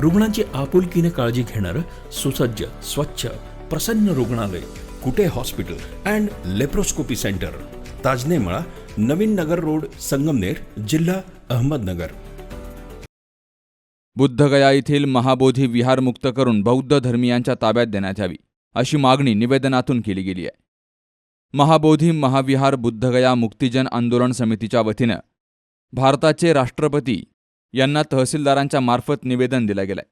रुग्णांची आपुलकीने काळजी घेणारं सुसज्ज स्वच्छ प्रसन्न रुग्णालय Kute hospital and laparoscopy centre. Tajnemala Navin Nagar road Sangamner जिल्हा अहमदनगर. बुद्धगया येथील महाबोधी विहार मुक्त करून बौद्ध धर्मियांच्या ताब्यात देण्यात यावी अशी मागणी निवेदनातून केली गेली आहे. महाबोधी महाविहार बुद्धगया मुक्तिजन आंदोलन समितीच्या वतीनं भारताचे राष्ट्रपती यांना तहसीलदारांच्या मार्फत निवेदन दिलं गेलंय.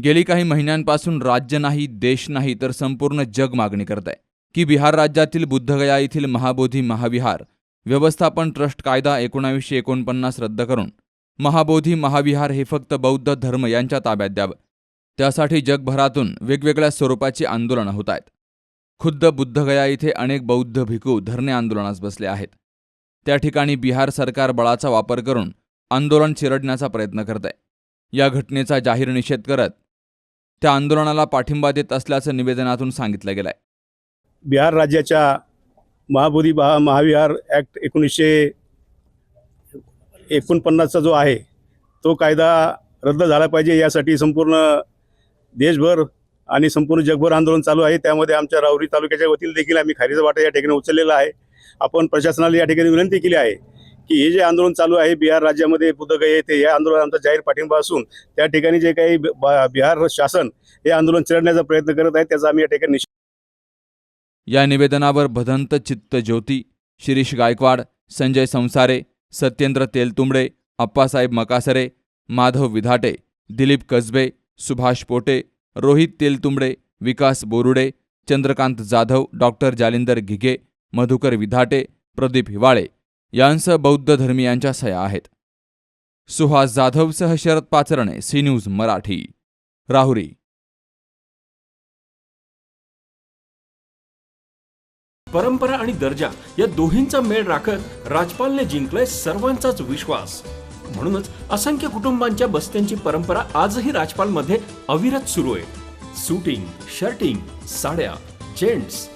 गेली काही महिन्यांपासून राज्य नाही देश नाही तर संपूर्ण जग मागणी करत आहे की बिहार राज्यातील बुद्धगया येथील महाबोधी महाविहार व्यवस्थापन ट्रस्ट कायदा एकोणावीसशे एकोणपन्नास रद्द करून महाबोधी महाविहार हे फक्त बौद्ध धर्म यांच्या ताब्यात द्यावं. त्यासाठी जगभरातून वेगवेगळ्या स्वरूपाची आंदोलनं होत आहेत. खुद्द बुद्धगया इथे अनेक बौद्ध भिकू धरणे आंदोलनास बसले आहेत. त्या ठिकाणी बिहार सरकार बळाचा वापर करून आंदोलन चिरडण्याचा प्रयत्न करत आहे या घटनेचा जाहीर निषेध करत त्या आंदोलनाला पाठिंबा देत असल्याचं निवेदनातून सांगितलं गेलं आहे बिहार राज्याच्या महाबोधी महा महाविहार ॲक्ट एकोणीसशे एकोणपन्नासचा जो आहे तो कायदा रद्द झाला पाहिजे यासाठी संपूर्ण देशभर आणि संपूर्ण जगभर आंदोलन चालू आहे. त्यामध्ये आमच्या राहुरी तालुक्याच्या वतीने देखील आम्ही खारीचा वाटा या ठिकाणी उचललेला आहे. आपण प्रशासनाला या ठिकाणी विनंती केली आहे की हे जे आंदोलन चालू आहे बिहार राज्यामध्ये बुद्धगय येथे या आंदोलनाचा जाहीर पाठिंबा असून त्या ठिकाणी जे काही बिहार शासन हे आंदोलन चिरडण्याचा प्रयत्न करत आहे त्याचा आम्ही या ठिकाणी या निवेदनावर भदंत चित्त ज्योती शिरीष गायकवाड संजय संसारे सत्येंद्र तेलतुंबडे अप्पासाहेब मकासरे माधव विधाटे दिलीप कसबे सुभाष पोटे रोहित तेलतुंबडे विकास बोरुडे चंद्रकांत जाधव डॉक्टर जालिंदर घिगे मधुकर विधाटे प्रदीप हिवाळे यांसह बौद्ध धर्मियांच्या सह्या आहेत. सुहास जाधवसह शरद पाचरणे सी न्यूज मराठी. राहुरी. परंपरा आणि दर्जा या दोन्हींचा मेळ राखत राजपालने जिंकलाय सर्वांचाच विश्वास. म्हणूनच असंख्य कुटुंबांच्या बस्त्यांची परंपरा आजही राजपालमध्ये अविरत सुरू आहे. सुटिंग शर्टिंग साड्या जेंट्स